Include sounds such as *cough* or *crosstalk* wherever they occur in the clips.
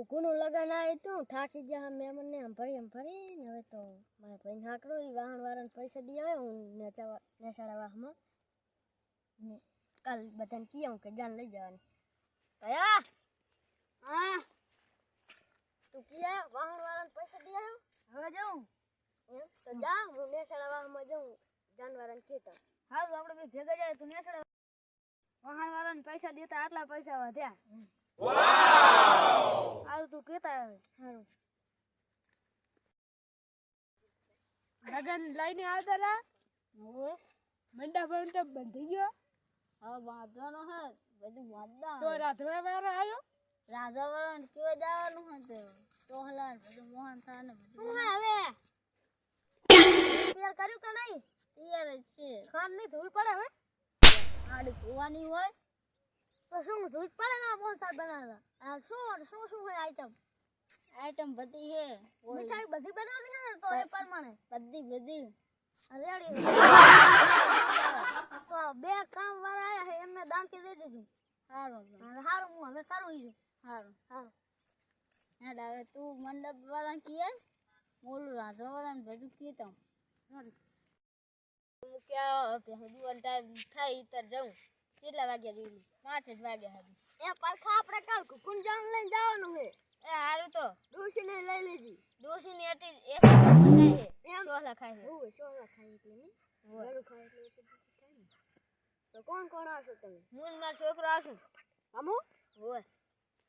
કુકુનું લગન આવ્યું તું થાકી ગયા મેં મને આમ ફરી આમ ફરી ને હવે તો મારા ભાઈ હાકરો એ વાહન વાળાને પૈસા દી આવે હું નેચાવા નેસાડા વાહમાં. ને કાલ બધાને કહું કે જાન લઈ જવાની. કયા હા! તું કયા વાહન વાળાને પૈસા દી આવ્યો? હવે જાઉં. એમ? તો જા હું નેસાડા વાહમાં જાઉં જાનવાળાને કહેતા. હારું આપણે ભેગા જાય તું નેસડા વાહન વાળાને પૈસા દેતા આટલા પૈસા વધ્યા હારું તું કેતા હવે સારું લગન લઈને આવતા રા હવે મંડપ મંડપ બંધી ગયો હવે વાંધવાનો હે બધું વાંધા તો રાધવા વાળો આવ્યો રાધા વાળાને કેવા જવાનું હતું ટોહલા ને બધું મોહન થા ને બધું શું હવે તૈયાર કર્યું કે નહીં તૈયાર જ છે ખાન નહીં ધોવી પડે હવે આડી ધોવાની હોય તો શું ધોઈ પડે ને બનાવતા આ શું શું શું હોય આઈટમ આઈટમ બધી છે. મીઠાઈ બધી બનાવતી છે ને તો એ પ્રમાણે. બધી બધી. રેડી. *laughs* તો બે કામ વાળા આયા છે એમને દાંતી દઈ દીધું. સારું સારું હું હવે કરું છું સારું સારું હેડ હવે તું મંડપ વાળા કીએ. મોલું રાંધવા વાળા ને બધું કીએ તો ક્યાં દુવાન ટાઈમ થાય તર જાઉં કેટલા વાગ્યા જેવી પાંચ જ વાગ્યા હતી એ પરખા આપણે કાલ કુકુન જાન લઈને જવાનું છે. એ હારું તો. ડોસી ને લઈ લેજી. ડોસી ની હતી એક ખાય છે. એમ? સોલા ખાય છે. ઓય સોલા ખાય એટલે ને ઘણું ખાય એટલે તો કોણ કોણ આવશો તમે? હું મારો છોકરો આવશું. અમુ હોય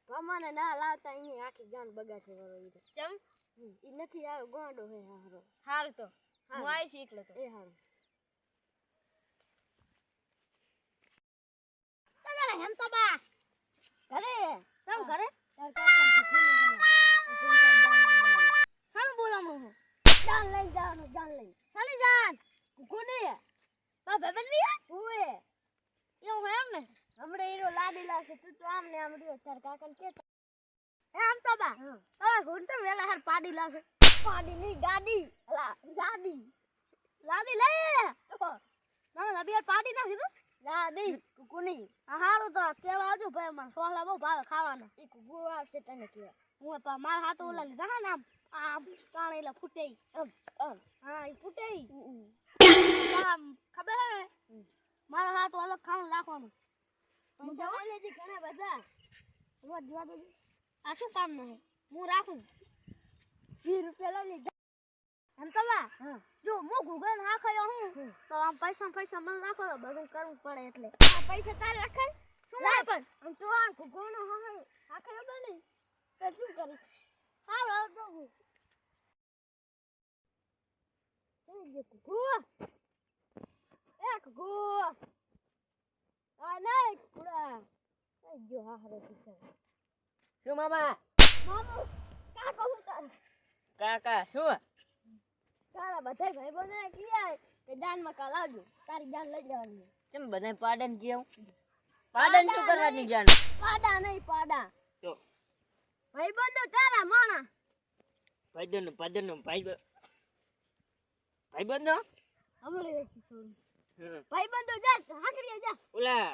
મામાને ના લાવતા અહીંયા આખી જાન બગાડે વાળો ઈ ચમ? ઈ નથી આવ્યો ગોંડો હે હારો. હારું તો. હું આવીશ એકલો તો. એ હારું. હેમ તો બા. ઘરે? ચમ ઘરે? સાનું બોલામો હું. જાન લઈ જવાનું જાન લઈ. સાની જાન. કોને બા ભાઈ બની ઓએ એવું હોય એમ ને હમણે હીરો લાડી લાવશે તું તો આમ ને આમ રહ્યો. તાર કાકાને કે એ આમ તો બા. હવે ઘૂંટ તો વેલા હાર પાડી લાવશે. પાડી ની ગાડી. અલા ગાડી લાડી લે ના ના બિયાર પાડી નાખી તું લાડી કુકુની હા હારું તો કેવા આવજો ભાઈ માર સોહલા બહુ ભાવે ખાવાના. એ કુકુ આવશે તને કેવા હું તો મારા હાથ ઓલા લીધા હા ને આમ આમ એટલે ફૂટે હા એ ફૂટે આમ ખબર હે? મારા હાથ અલગ ખાવાનું રાખવાનું હું જવા લેજી ઘણા બધા. રોજ જોવા આ શું કામ નહીં હું? રાખું. વીસ રૂપિયા લઈ લીધા. એમ તો જો હું ગુગલ ના ખાયો હું તો આમ પૈસા પૈસા મને નાખો તો બધું કરવું પડે એટલે. આ પૈસા તારે રખાય શું ના પણ. આમ તો આ ગૂગલ નો હા હા ખાયો બને તો શું કરીશ? હાલો તો હું. એ એ આ કુડા. એ જો હા હરે શું મામા? મામુ કા કહું તાર? કાકા શું? તારા બધા ભાઈ બોને કીયા? કે જાનમાં કાલ આવજો. તારી જાન લઈ જવાની. કેમ બધા પાડન કેવું પાડન શું કરવાની જાન? પાડા નહીં પાડા. તો ભાઈ બંધો તારા માણા. ભાઈબંધો ભાઈબંધો ભાઈ ભાઈબંધો હમણે રાખી છોડું. ભાઈ બંધો જા હાકરી જા. ઓલા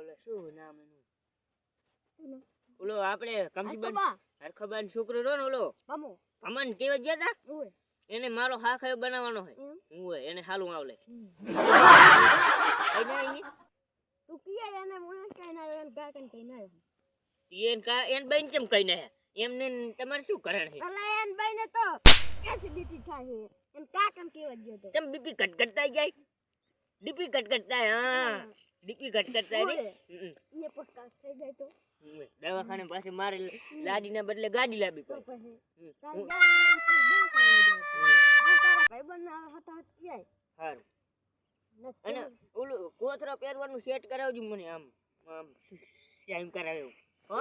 ઓલા શું નામ એનું? ઓલો આપણે કમસીબન અકબા હરખબાન છોકરો રહ્યો ને ઓલો? મામુ. અમન કેવા ગયા તા? ઓય. એને મારો હા ખાયો બનાવવાનો હે હું એને હાલું આવલે. કઈ? તું કિયા એને મુને કઈ ના એને કાકન કઈ ના એન કા એન બેન કેમ કઈ ના એમને તમારે શું કરણ હે અલા એન બેન તો એસિડિટી થાય હે એમ કા કાકન કેવા ગયો તો? તમ બીપી કટકટતા જાય? ડીપી કટકટતા હા. ડીપી કટકટતા રે. એ પક્કા થઈ જાય તો. દવાખાને પાસે મારે લાડીના બદલે ગાડી લાવી પડે. પછી સારું અને ઓલું કોથરા પહેરવાનું સેટ કરાવજો મને આમ આમ ટાઈમ કરાવ્યો. હો?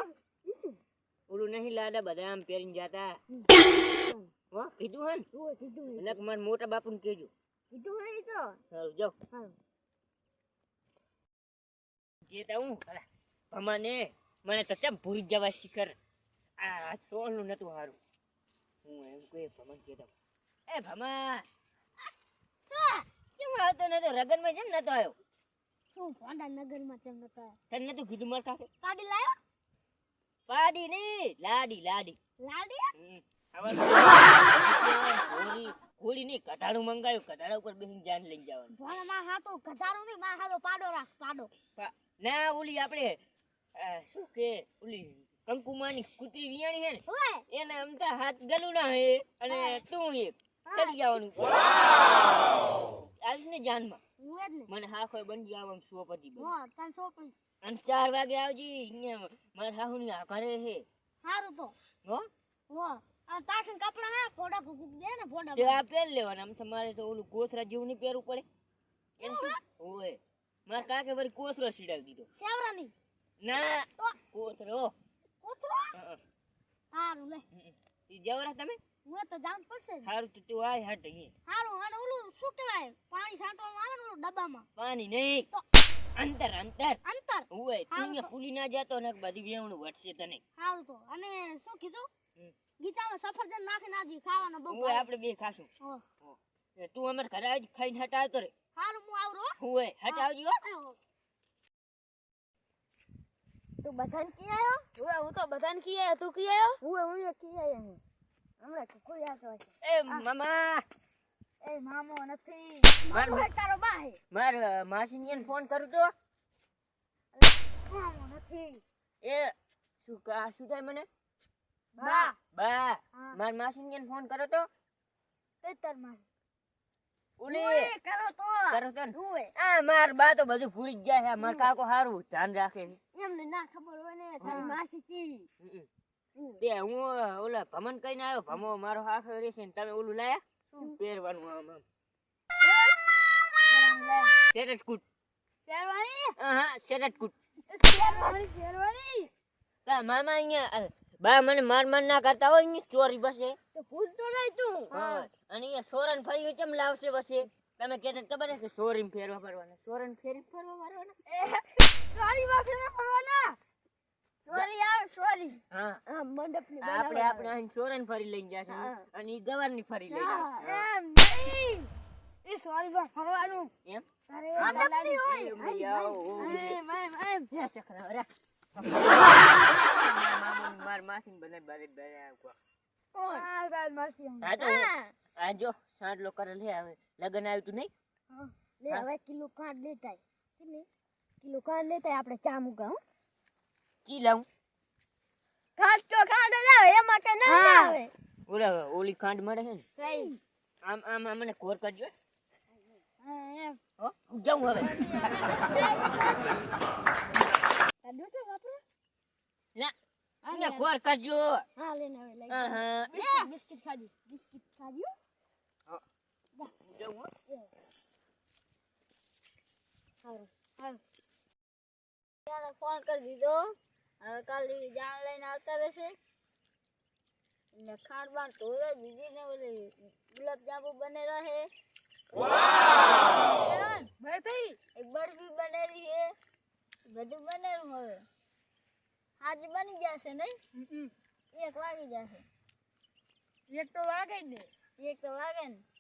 ઓલું નહીં લાડા બધા આમ પહેરીને જાતા. હો? કીધું હે ને? કીધું એટલે મારા મોટા બાપુને કહેજો. કીધું હે તો? સારું જાઓ. જે હું? ભમાને. મને તો ચમ ભૂલી જવા શિખર? આ સોનું નતું સારું હું એમ કહે ભમન કહેતા. એ ભમા કેમ આવતો નતો? રગનમાં કેમ નતો આવ્યો? શું પાંડા નગરમાં નતો આવ્યો? તને નતું કીધું માર કાકે કાઢી લાયો? પાડી ની લાડી લાડી. લાડી. ઘોડી નહીં કટાળું મંગાવ્યું કટાડા ઉપર બેસીને જાન લઈ જવાનું. ભોળા માં હાથો ગધારો નહીં માં હાથો પાડો રાખ પાડો. ના ઓલી આપણે શું કે? ઓલી કંકુમાની કૂતરી વિયાણી હે ને એને અમતા હાથ ગલું ના હે અને તું એક ચડી જવાનું આવીશ ને જાનમાં. મને હા કોઈ બની જવાનું સોપતિ અને ચાર વાગે આવજી અહીંયા મારા સાહુ ની ઘરે હે. સારું તો. હો? હો તાસન કપડા હે ફોડા ફૂક દે ને ફોડા તે આ પહેર લેવાના આમ તમારે તો ઓલું કોથરા જેવું નહીં પહેરવું પડે. એમ શું? ઓય મારા કાકે વળી કોથરો સીડાવી દીધો. સેવરાની ના. તો કોથરો કૂતરો? હં, લે. ઈ જવરા તમે? હું તો જાણ પડશે હારું તો તું આય હટ અહીં હારું હારું ઓલું શું કહેવાય? પાણી છાંટવાનું આવે ને ઓલું ડબ્બામાં? પાણી નહીં. અંતર અંતર. અંતર? ઓય તું હારું ફૂલી ના જાતો ને બધી વેવણું વટશે તને. સારું તો. અને શું કીધું. ગીતામાં સફરજન નાખી નાખી ખાવાનો બહુ ઓય આપણે બે ખાશું. તું અમર ઘરે આવી ખાઈને હટાવતો રે. સારું હું આવરો ઓય હટ આવજો હો. તું બધાને કી આવ્યો ઓય હું તો બધાને કી આયો તું કી આયો? હું હું કી આવ્યો હું. હમણાં કોઈ આતો છે એ મામા. એ મામો નથી. મારો તારો બા હે. માર માસીને ફોન કરું તો? મામો નથી. એ શું કા શું થાય મને? બા. બા. હા. માર માસીને ફોન કરો તો? તે તારમાં ઓલી કરો તો. કરો તો આ માર બા તો બધું ભૂલી જાય છે. માર કાકો હારું ધ્યાન રાખે છે. એમને ના ખબર હોય ને તારી માસી કી. તે હું ઓલા ભમન કઈને આવ્યો. ભમો મારો આખો રહેશે ને તમે ઓલું લાયા? પહેરવાનું આમ આમ? શેરટ કૂટ. શેરવાણી હા શેરટ કૂટ. શેરવાણી શેરવાણી તા મામા અહીંયા બા મને માર માર ના કરતા હોય અહીંયા ચોરી બસે. તો ભૂલતો નહીં તું. હા. અને અહીંયા સોરણ ફરી કેમ લાવશે પછી? તમે કહેતા ખબર કે સોરીમ ફેરવા ફરવાના? સોરણ ફેરી ફરવા ફરવાના? સોરી માં ફેરા ફરવાના? સોરી આવે સોરી. હા. મંડપની આપણે આપણે અહીં સોરણ ફરી લઈને જાશું. અને ઈ ગવારની ફરી લઈ જાશું. એમ નહીં. એ સોરી માં ફરવાનું. એમ? અરે મંડપની હોય એમ એમ એમ એમ હે, અરે. *laughs* મારા માસીન બને બારે બારે આવવા. કોણ આ તાર માસી આમ. હા તો હું- હા. આ જો સાંડલો કરેલ છે હવે લગન આવ્યું તું નહીં? લે હવે કિલો કાઢ લેતાય. કેટલી કિલો કાઢ લેતાય આપણે ચા મુકા હો. ચી લાવું? કાઢ તો કાઢ જ આવે એમાં કે ના હા. આવે. ઓલા ઓલી ખાંડ મળે છે ને? સહી આમ આમ આમ મને કોર કરજો હા. એમ. હો હું જાઉં હવે. કાઢું તો બાપરે ના. ને કોર કરજો હા લેને હવે લઈ હા હા. બિસ્કિટ ખાજી. બિસ્કિટ ખાજી. હું. જાઉં હો. સારું સારું ત્યારે ફોન કરી દીધો. હવે કાલે જાણ લઈને આવતા રહેશે. ને ખાંડ બાણ ધોવે દીદી ને ઓલી ગુલાબ જાંબુ બને રહે. ભાઈ ભાઈ એક બરફી બનેલી છે બધું બનેલું હવે. આજે બની જશે નહીં? એક વાગી જશે. એક તો વાગે ને. એક તો વાગે ને.